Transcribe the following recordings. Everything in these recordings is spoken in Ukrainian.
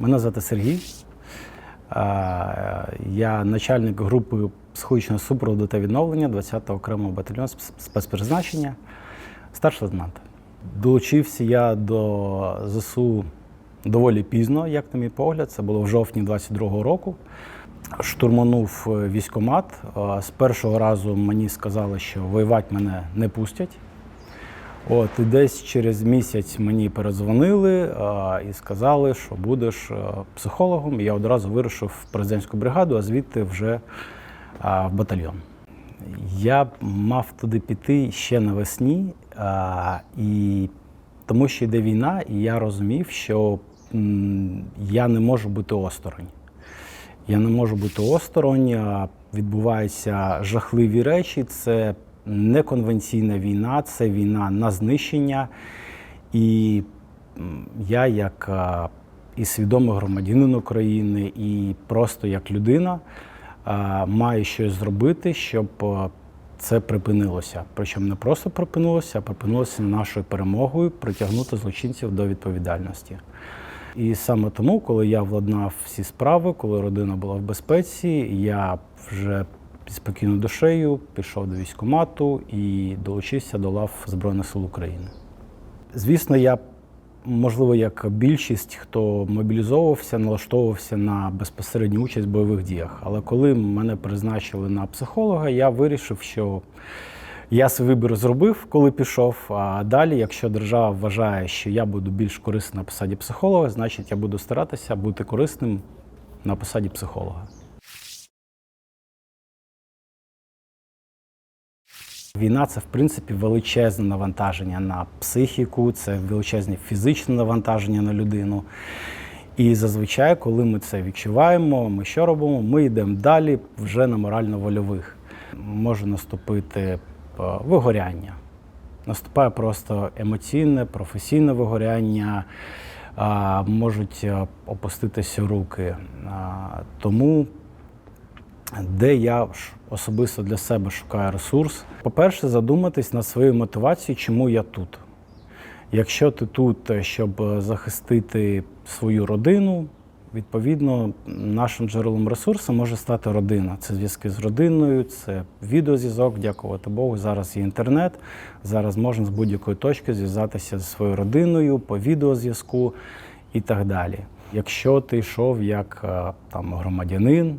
Мене звати Сергій. Я начальник групи психологічного супроводу та відновлення 20-го окремого батальйону спецпризначення, старший лейтенант. Долучився я до ЗСУ доволі пізно, як на мій погляд. Це було в жовтні 22-го року. Штурманув е, військкомат. Е, З першого разу мені сказали, що воювати мене не пустять. От, і десь через місяць мені передзвонили а, і сказали, що будеш а, психологом. І я одразу вирушив в президентську бригаду, а звідти вже а, в батальйон. Я мав туди піти ще навесні, а, і тому що йде війна, і я розумів, що м, я не можу бути осторонь. Я не можу бути осторонь. Відбуваються жахливі речі. Це неконвенційна війна, це війна на знищення. І я, як і свідомий громадянин України, і просто як людина, маю щось зробити, щоб це припинилося. Причому не просто припинилося, а припинилося нашою перемогою притягнути злочинців до відповідальності. І саме тому, коли я владнав всі справи, коли родина була в безпеці, я вже під спокійною душею пішов до військкомату і долучився до лав Збройних сил України. Звісно, я, можливо, як більшість, хто мобілізовувався, налаштовувався на безпосередню участь в бойових діях. Але коли мене призначили на психолога, я вирішив, що я свій вибір зробив, коли пішов. А далі, якщо держава вважає, що я буду більш корисним на посаді психолога, значить я буду старатися бути корисним на посаді психолога. Війна це в принципі величезне навантаження на психіку, це величезне фізичне навантаження на людину. І зазвичай, коли ми це відчуваємо, ми що робимо? Ми йдемо далі вже на морально-вольових. Може наступити е, вигоряння. Наступає просто емоційне, професійне вигоряння, можуть е, опуститися руки. Тому де я особисто для себе шукаю ресурс. По-перше, задуматись над своєю мотивацією, чому я тут. Якщо ти тут, е, щоб е, захистити свою родину, відповідно, нашим джерелом ресурсу може стати родина. Це зв'язки з родиною, це відеозв'язок, дякувати Богу. Зараз є інтернет. Зараз можна з будь-якої точки зв'язатися зі своєю родиною по відеозв'язку і так далі. Якщо ти йшов як е, там громадянин,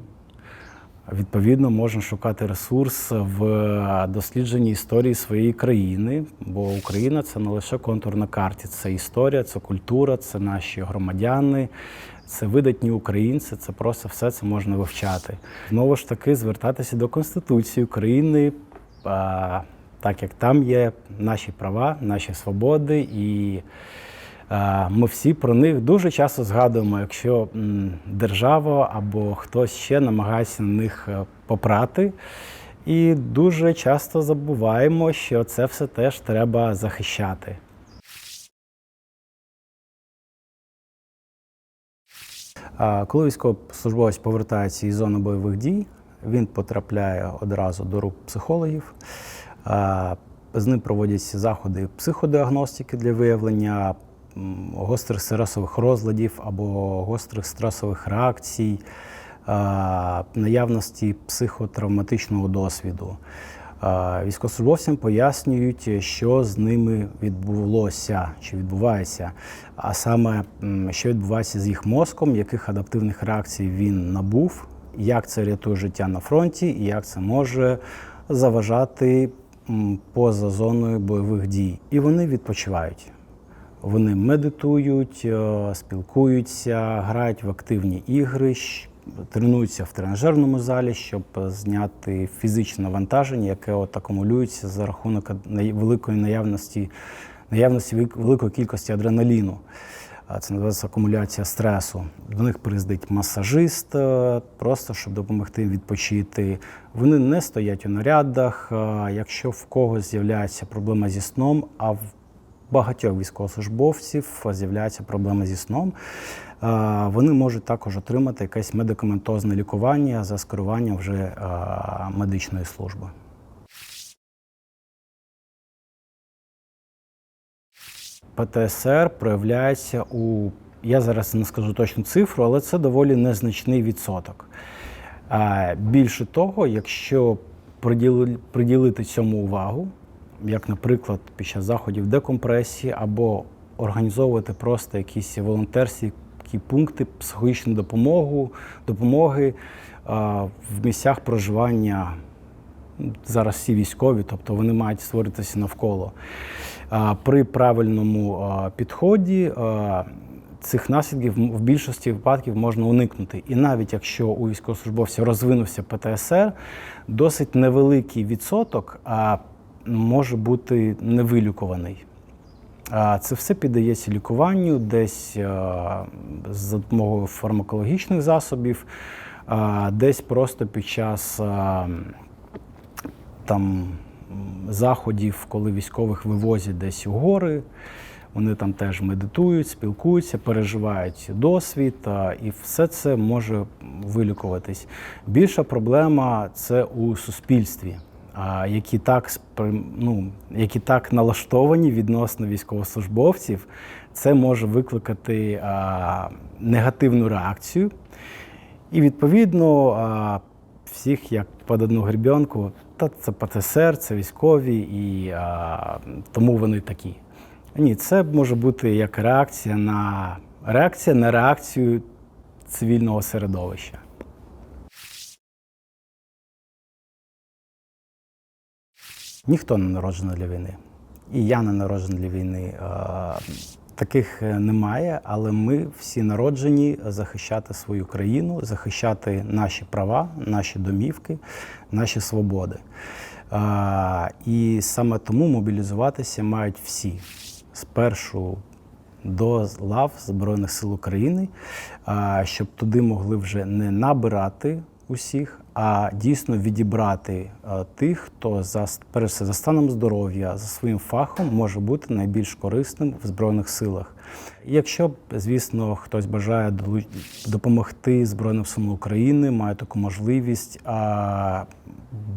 Відповідно, можна шукати ресурс в дослідженні історії своєї країни, бо Україна це не лише контур на карті, це історія, це культура, це наші громадяни, це видатні українці. Це просто все це можна вивчати. Знову ж таки, звертатися до Конституції України, так як там є наші права, наші свободи і. Ми всі про них дуже часто згадуємо, якщо держава або хтось ще намагається на них е, попрати. І дуже часто забуваємо, що це все теж треба захищати. Коли військовослужбовець повертається із зони бойових дій, він потрапляє одразу до рук психологів. З ним проводяться заходи психодіагностики для виявлення гострих стресових розладів або гострих стресових реакцій, наявності психотравматичного досвіду. Військовослужбовцям пояснюють, що з ними відбулося чи відбувається, а саме що відбувається з їх мозком, яких адаптивних реакцій він набув, як це рятує життя на фронті, і як це може заважати поза зоною бойових дій. І вони відпочивають. Вони медитують, е, спілкуються, грають в активні ігри, тренуються в тренажерному залі, щоб зняти фізичне навантаження, яке от акумулюється за рахунок великої наявності, наявності великої кількості адреналіну. Це називається акумуляція стресу. До них приїздить масажист, е, просто щоб допомогти їм відпочити. Вони не стоять у нарядах. Якщо в когось з'являється проблема зі сном, а в багатьох військовослужбовців з'являється проблема зі сном. Вони можуть також отримати якесь медикаментозне лікування за скеруванням вже медичної служби. ПТСР проявляється у Я зараз не скажу точну цифру, але це доволі незначний відсоток. Більше того, якщо приділити цьому увагу, як, наприклад, під час заходів декомпресії або організовувати просто якісь волонтерські пункти психологічної допомоги, допомоги а, в місцях проживання зараз всі військові, тобто вони мають створитися навколо. А, При правильному а, підході а, цих наслідків в більшості випадків можна уникнути. І навіть якщо у військовослужбовця розвинувся ПТСР, досить невеликий відсоток може бути невилікуваний. Це все піддається лікуванню десь а, за допомогою фармакологічних засобів, десь просто під час там заходів, коли військових вивозять десь у гори. Вони там теж медитують, спілкуються, переживають досвід, і все це може вилікуватись. Більша проблема це у суспільстві, які так ну, які так налаштовані відносно військовослужбовців, це може викликати негативну реакцію. І відповідно всіх як під одну гребенку, та це ПТСР, це військові, і а, тому вони такі. Ні, це може бути як реакція на реакція на реакцію цивільного середовища. Ніхто не народжений для війни. І я не народжений для війни. Таких е, немає, але ми всі народжені захищати свою країну, захищати наші права, наші домівки, наші свободи. І саме тому мобілізуватися мають всі спершу до лав Збройних сил України, щоб туди могли вже не набирати усіх, а дійсно відібрати тих, хто за перш за станом здоров'я, за своїм фахом може бути найбільш корисним в Збройних силах. Якщо, звісно, хтось бажає допомогти Збройним силам України, має таку можливість, а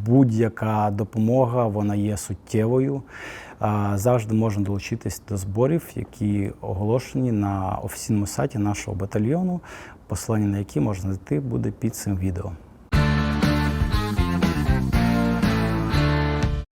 будь-яка допомога вона є суттєвою. Завжди можна долучитись до зборів, які оголошені на офіційному сайті нашого батальйону, посилання на які можна знайти буде під цим відео.